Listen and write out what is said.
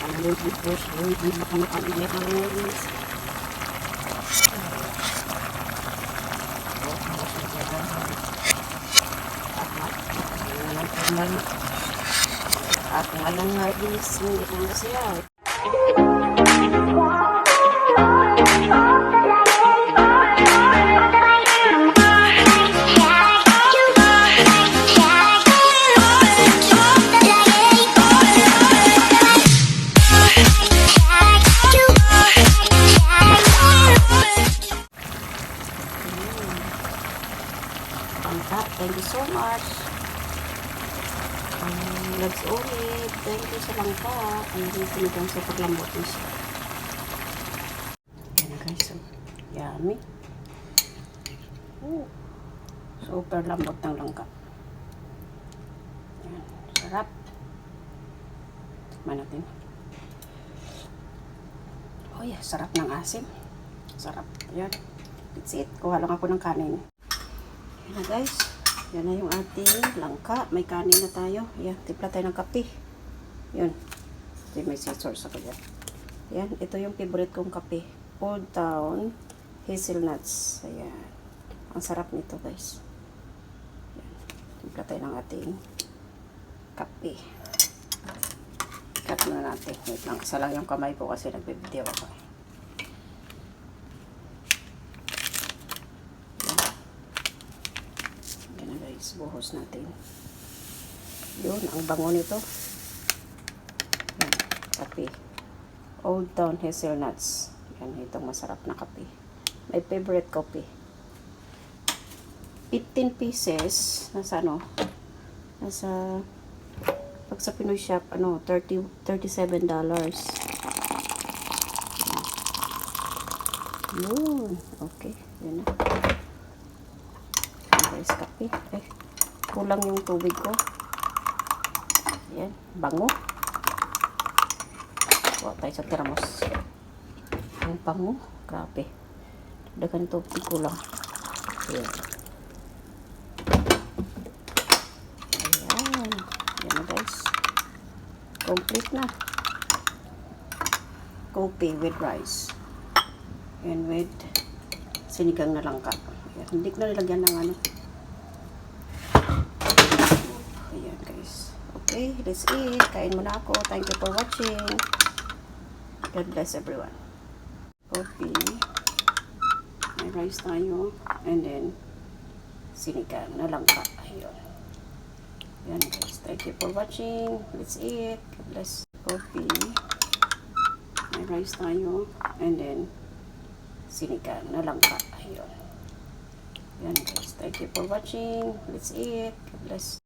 Ang push, ang pinakamakaligay ng guys. At ngayon nga is hindi ko na siya. Bangka, thank you so much. Um, loves ulit. Thank you sa bangka. Ayan yung sinigang super lambot na siya. Ayan guys, so, yummy. Ooh, super lambot ng langka. Ayan, sarap. Tikman natin. Oh yeah, sarap ng asim. Sarap. Ayan. That's it. Kuha lang ako ng kanin. Yan na guys. Yan na yung ating langka. May kanin na tayo. Yan. Tipla tayo ng kape. Yun. Ito may scissors ako dyan. Yan. Ito yung favorite kong kape. Old Town Hazelnuts. Ayan. Ang sarap nito guys. Yan. Tipla tayo ng ating kape. Cut muna natin. Wait lang. Isa lang yung kamay ko kasi nagbe-video ako. eh. Yan na guys, buhos natin. Yun, ang bango nito. Yan, kape. Old Town Hazelnuts. Yan, itong masarap na kape. My favorite coffee. 15 pieces. Nasa ano? Nasa pag sa Pinoy shop, ano, 30, 37 dollars. Yun. Okay. Yun na. Guys, kape. Eh, kulang yung tubig ko. Ayan, bango. Kuha tayo sa termos. Ang bango. Grabe. Dagan tubig kulang. Ayan. Ayan. Ayan na guys. Complete na. Coffee with rice. And with sinigang na langka. Ayan. Hindi ko na nilagyan ng ano. Ayan guys. Okay, that's it. Kain muna ako. Thank you for watching. God bless everyone. Coffee. May rice tayo. And then, sinigang na langka. Ayun. Ayan guys. Thank you for watching. Let's eat. God bless. Coffee. May rice tayo. And then, sinigang na langka. Ayun. Yan guys. Thank you for watching. Let's eat. God bless.